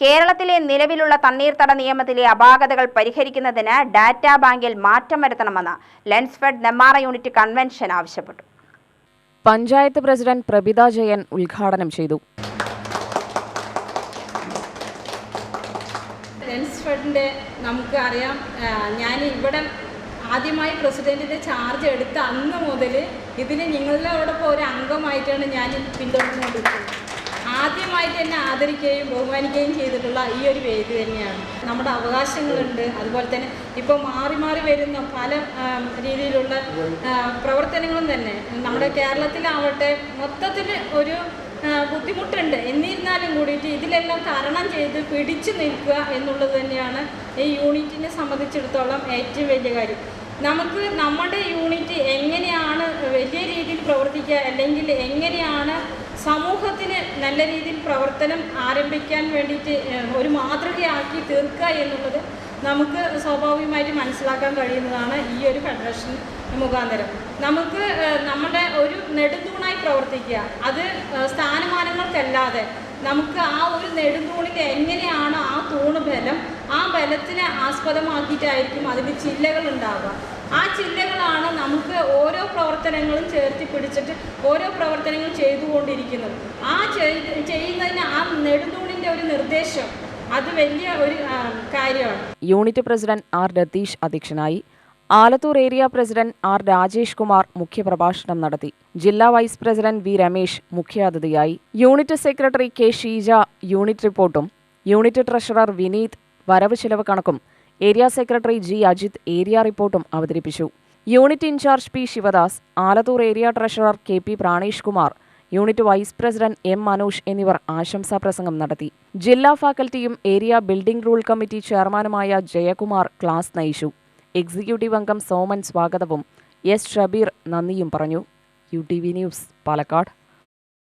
കേരളത്തിലെ നിലവിലുള്ള തണ്ണീർത്തട നിയമത്തിലെ അപാകതകൾ പരിഹരിക്കുന്നതിന് ഡാറ്റാ ബാങ്കിൽ മാറ്റം വരുത്തണമെന്ന് ലെൻസ്ഫെഡ് നെമ്മാറ യൂണിറ്റ് കൺവെൻഷൻ ആവശ്യപ്പെട്ടു. പഞ്ചായത്ത് പ്രസിഡന്റ് പ്രഭിത ജയൻ ഉദ്ഘാടനം ചെയ്തു. ലെൻസ്ഫെഡിന്റെ നമുക്ക് അറിയാം ഞാൻ ഇവിടെ ആദ്യമായി പ്രസിഡന്റിന്റെ ചാർജ് എടുത്ത അന്ന് മുതൽ ഇതിന് നിങ്ങളുടെ ഒരു അംഗമായിട്ടാണ് ഞാൻ പിന്തുടർന്നുകൊണ്ടിരിക്കുന്നത്. ആദ്യമായിട്ട് തന്നെ ആദരിക്കുകയും ബഹുമാനിക്കുകയും ചെയ്തിട്ടുള്ള ഈ ഒരു വേദി തന്നെയാണ്. നമ്മുടെ അവകാശങ്ങളുണ്ട്. അതുപോലെ തന്നെ ഇപ്പോൾ മാറി മാറി വരുന്ന പല രീതിയിലുള്ള പ്രവർത്തനങ്ങളും തന്നെ. നമ്മുടെ കേരളത്തിലാവട്ടെ മൊത്തത്തിൽ ഒരു ബുദ്ധിമുട്ടുണ്ട്. എന്നിരുന്നാലും കൂടിയിട്ട് ഇതിലെല്ലാം തരണം ചെയ്ത് പിടിച്ചു നിൽക്കുക എന്നുള്ളത് തന്നെയാണ് ഈ യൂണിറ്റിനെ സംബന്ധിച്ചിടത്തോളം ഏറ്റവും വലിയ കാര്യം. നമുക്ക് നമ്മുടെ യൂണിറ്റ് എങ്ങനെയാണ് വലിയ രീതിയിൽ പ്രവർത്തിക്കുക അല്ലെങ്കിൽ എങ്ങനെയാണ് സമൂഹത്തിന് നല്ല രീതിയിൽ പ്രവർത്തനം ആരംഭിക്കാൻ വേണ്ടിയിട്ട് ഒരു മാതൃകയാക്കി തീർക്കുക എന്നുള്ളത് നമുക്ക് സ്വാഭാവികമായിട്ട് മനസ്സിലാക്കാൻ കഴിയുന്നതാണ് ഈ ഒരു ഫെഡറേഷൻ മുഖാന്തരം. നമുക്ക് നമ്മുടെ ഒരു നെടുന്തൂണായി പ്രവർത്തിക്കുക. അത് സ്ഥാനമാനങ്ങൾക്കല്ലാതെ നമുക്ക് ആ ഒരു നെടുന്തൂണിന്റെ എങ്ങനെയാണ് ആ തൂണ് ബലം ആ ബലത്തിനെ ആസ്പദമാക്കിയിട്ടായിരിക്കും അതിന് ചില്ലകൾ ഉണ്ടാവുക. ആ ചില്ലകളാണ് നമുക്ക് പ്രവർത്തനങ്ങളും ചേർത്തി പിടിച്ചിട്ട് ഓരോ പ്രവർത്തനങ്ങൾ ചെയ്തുകൊണ്ടിരിക്കുന്നത് ആ ചെയ്യുന്നതിന് ആ നെടുന്തൂണിന്റെ ഒരു നിർദ്ദേശം അത് വലിയ ഒരു കാര്യമാണ്. യൂണിറ്റ് പ്രസിഡന്റ് ആർ രതീഷ് അധ്യക്ഷനായി Alathur area president R Rajesh Kumar മുഖ്യപ്രഭാഷണം നടത്തി. ജില്ലാ വൈസ് പ്രസിഡന്റ് വി രമേശ് മുഖ്യാതിഥിയായി. Unit secretary K Sheeja unit റിപ്പോർട്ടും യൂണിറ്റ് ട്രഷറർ വിനീത് വരവ് ചെലവ് കണക്കും area secretary G Ajith area റിപ്പോർട്ടും അവതരിപ്പിച്ചു. Unit in charge P Shivadas Alathur area treasurer K P Pranesh Kumar unit vice president M Manoj എന്നിവർ ആശംസാ പ്രസംഗം നടത്തി. ജില്ലാ ഫാക്കൽറ്റിയും ഏരിയ ബിൽഡിംഗ് റൂൾ കമ്മിറ്റി ചെയർമാനുമായ ജയകുമാർ ക്ലാസ് നയിച്ചു. എക്സിക്യൂട്ടീവ് അംഗം സോമൻ സ്വാഗതവും എസ് ഷബീർ നന്ദിയും പറഞ്ഞു. U T V news Palakkad.